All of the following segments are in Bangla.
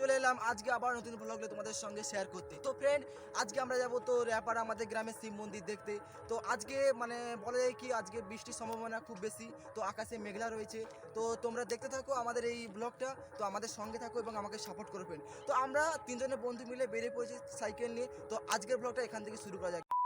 চলে এলাম। আজকে আবার নতুন ব্লগে তোমাদের সঙ্গে শেয়ার করতে। তো ফ্রেন্ড আজকে আমরা যাব তো র্যাপার আমাদের গ্রামের শিব মন্দির দেখতে। তো আজকে মানে বলে যায় কি, আজকে বৃষ্টির সম্ভাবনা খুব বেশি। তো আকাশে মেঘলা রয়েছে। তো তোমরা দেখতে থাকো আমাদের এই ব্লগটা তো আমাদের সঙ্গে থাকো এবং আমাকে সাপোর্ট করবেন তো আমরা তিনজনের বন্ধু মিলে বেরিয়ে পড়েছি সাইকেল নিয়ে। তো আজকের ব্লগটা এখান থেকে শুরু করা যাক।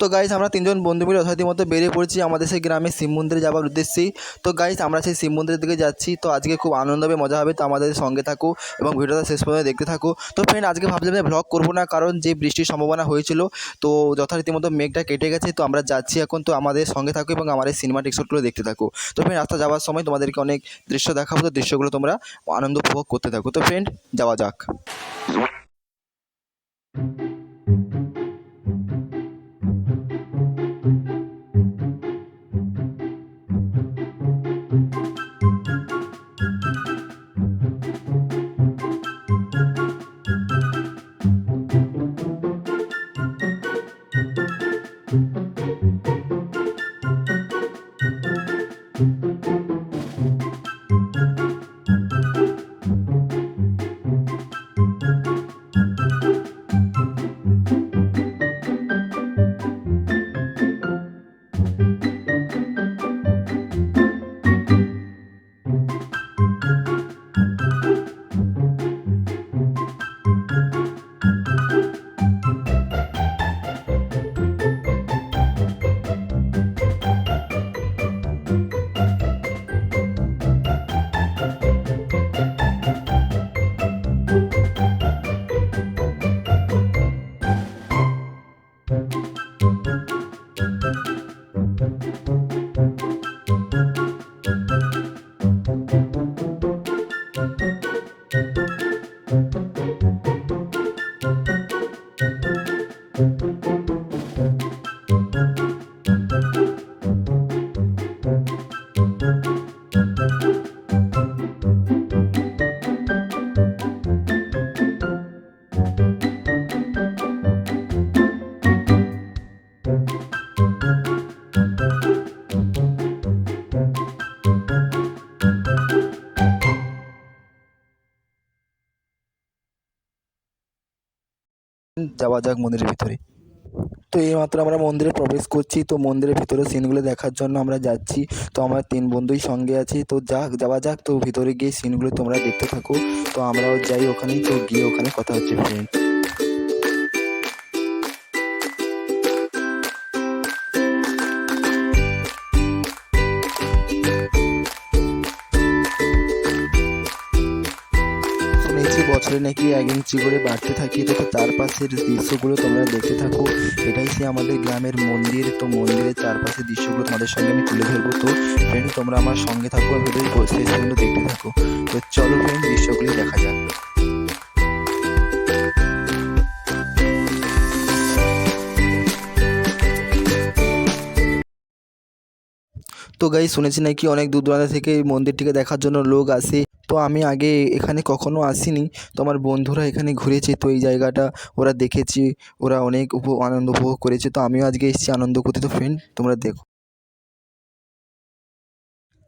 তো গাইস আমরা তিনজন বন্ধু মিলে মতো বেরিয়ে পড়েছি আমাদের সেই গ্রামে শিব মন্দিরে যাওয়ার উদ্দেশ্যেই। তো গাইস আমরা সেই শিব মন্দিরের দিকে যাচ্ছি। তো আজকে খুব আনন্দ হবে, মজা হবে, তো আমাদের সঙ্গে থাকো এবং ভিডিওটা শেষ পর্যন্ত দেখতে থাকো। তো ফ্রেন্ড আজকে ভাবলাম যে ব্লগ করব না, কারণ যে বৃষ্টির সম্ভাবনা হয়েছিল, তো যথারীতি মতো মেঘটা কেটে গেছে, তো আমরা যাচ্ছি এখন। তো আমাদের সঙ্গে থাকো এবং আমাদের সিনেমাটিক শটগুলো দেখতে থাকো। তো ফ্রেন্ড রাস্তা যাওয়ার সময় তোমাদেরকে অনেক দৃশ্য দেখাবো, তো দৃশ্যগুলো তোমরা আনন্দ উপভোগ করতে থাকো। তো ফ্রেন্ড যাওয়া যাক। যাওয়া যাক মন্দিরের ভিতরে। তো এইমাত্র আমরা মন্দিরে প্রবেশ করছি, তো মন্দিরের ভিতরে সিনগুলো দেখার জন্য আমরা যাচ্ছি। তো আমার তিন বন্ধুই সঙ্গে আছি, তো যাক যাওয়া যাক, তো ভিতরে গিয়ে সিনগুলো তোমরা দেখতে থাকো। তো আমরাও যাই ওখানে তো গিয়ে ওখানে কথা হচ্ছে ফ্রেন্ড বছরে নাকি এক ইঞ্চি করে বাড়তে থাকি তো চারপাশের দৃশ্যগুলো তোমরা দেখতে থাকো। এটাই সে আমাদের গ্রামের মন্দির। তো মন্দিরের চারপাশের দৃশ্যগুলো তোমাদের সঙ্গে আমি তুলে ধরবো। তো ফ্রেন্ড তোমরা আমার সঙ্গে থাকো ভিডিও পর্যন্ত দেখতে থাকো। তো চলো ফ্রেন্ড দৃশ্যগুলি দেখা যাক। তো গাই শুনেছি নাকি অনেক দূর দূরান্ত থেকে এই মন্দিরটিকে দেখার জন্য লোক আসে। তো আমি আগে এখানে কখনো আসিনি। তো আমার বন্ধুরা এখানে ঘুরেছে, তো এই জায়গাটা ওরা দেখেছে, ওরা অনেক উপ আনন্দ উপভোগ করেছে। তো আমিও আজকে এসেছি আনন্দ করতে তো ফ্রেন্ড তোমরা দেখো।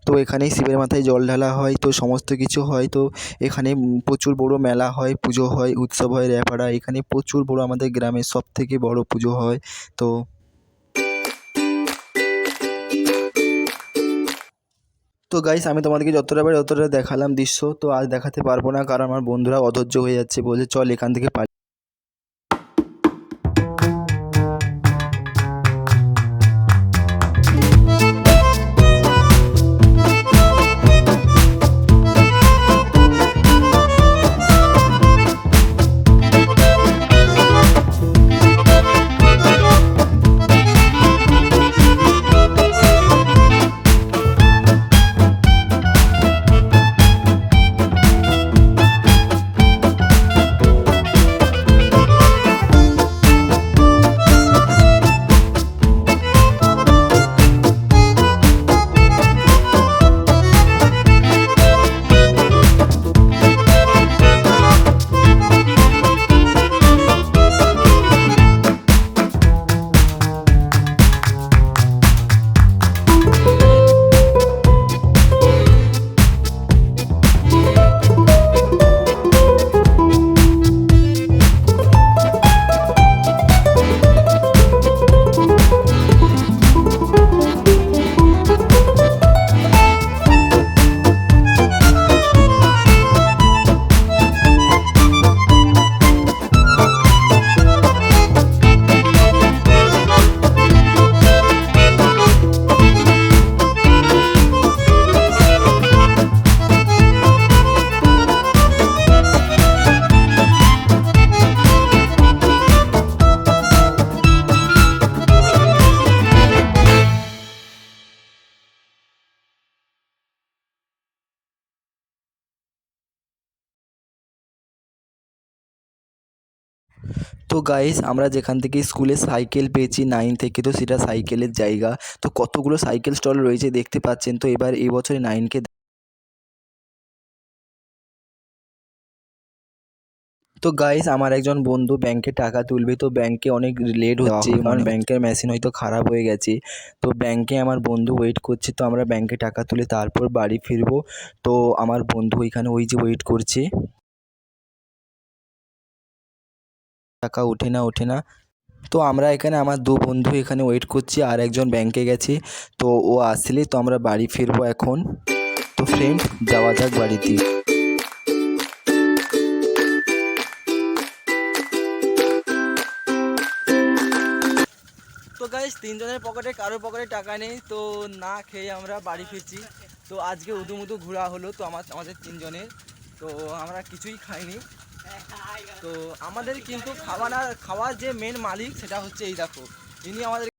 তো এখানেই শিবের মাথায় জল ঢালা হয়, তো সমস্ত কিছু হয়। তো এখানে প্রচুর বড় মেলা হয়, পুজো হয়, উৎসব হয় র্যাপাড়া এখানে প্রচুর বড় আমাদের গ্রামের সব থেকে বড় পুজো হয়। তো তো গাইস আমি তোমাদেরকে যতটা পারি ততটা দেখালাম দৃশ্য, তো আজ দেখাতে পারব না, কারণ আমার বন্ধুরা অধৈর্য হয়ে যাচ্ছে বলছে চল এখান থেকে তো গাইস আমরা যেখান থেকে স্কুলে সাইকেল পেয়েছি নাইন থেকে তো সেটা সাইকেলের জায়গা। তো কতগুলো সাইকেল স্টল রয়েছে দেখতে পাচ্ছেন? তো এবার এই বছরে নাইনকে তো গাইস আমার একজন বন্ধু ব্যাংকে টাকা তুলবে তো ব্যাংকে অনেক লেট হচ্ছে কারণ ব্যাংকের মেশিন হয়তো খারাপ হয়ে গেছে। তো ব্যাংকে আমার বন্ধু ওয়েট করছে তো আমরা ব্যাংকে টাকা তুলে তারপর বাড়ি ফিরবো। তো আমার বন্ধু ওইখানে ওই যে ওয়েট করছে। টাকা ওঠে না ওঠে না। তো আমরা এখানে, আমার দু বন্ধু এখানে ওয়েট করছি, আর একজন ব্যাংকে গেছে। তো ও আসলে, তো আমরা বাড়ি ফিরবো এখন। তো ফ্রেন্ড যাওয়া যাক বাড়িতে। তো গাইস তিনজনের পকেটে কারোর পকেটে টাকা নেই, তো না খেয়ে আমরা বাড়ি ফিরছি। তো আজকে উদুমুদু ঘোরা হলো, তো আমার, আমাদের তিনজনের। তো আমরা কিছুই খাইনি। তো আমাদের কিন্তু খাওয়ানা খাওয়ার যে মেন মালিক সেটা হচ্ছে এই দেখো। ইনি আমাদের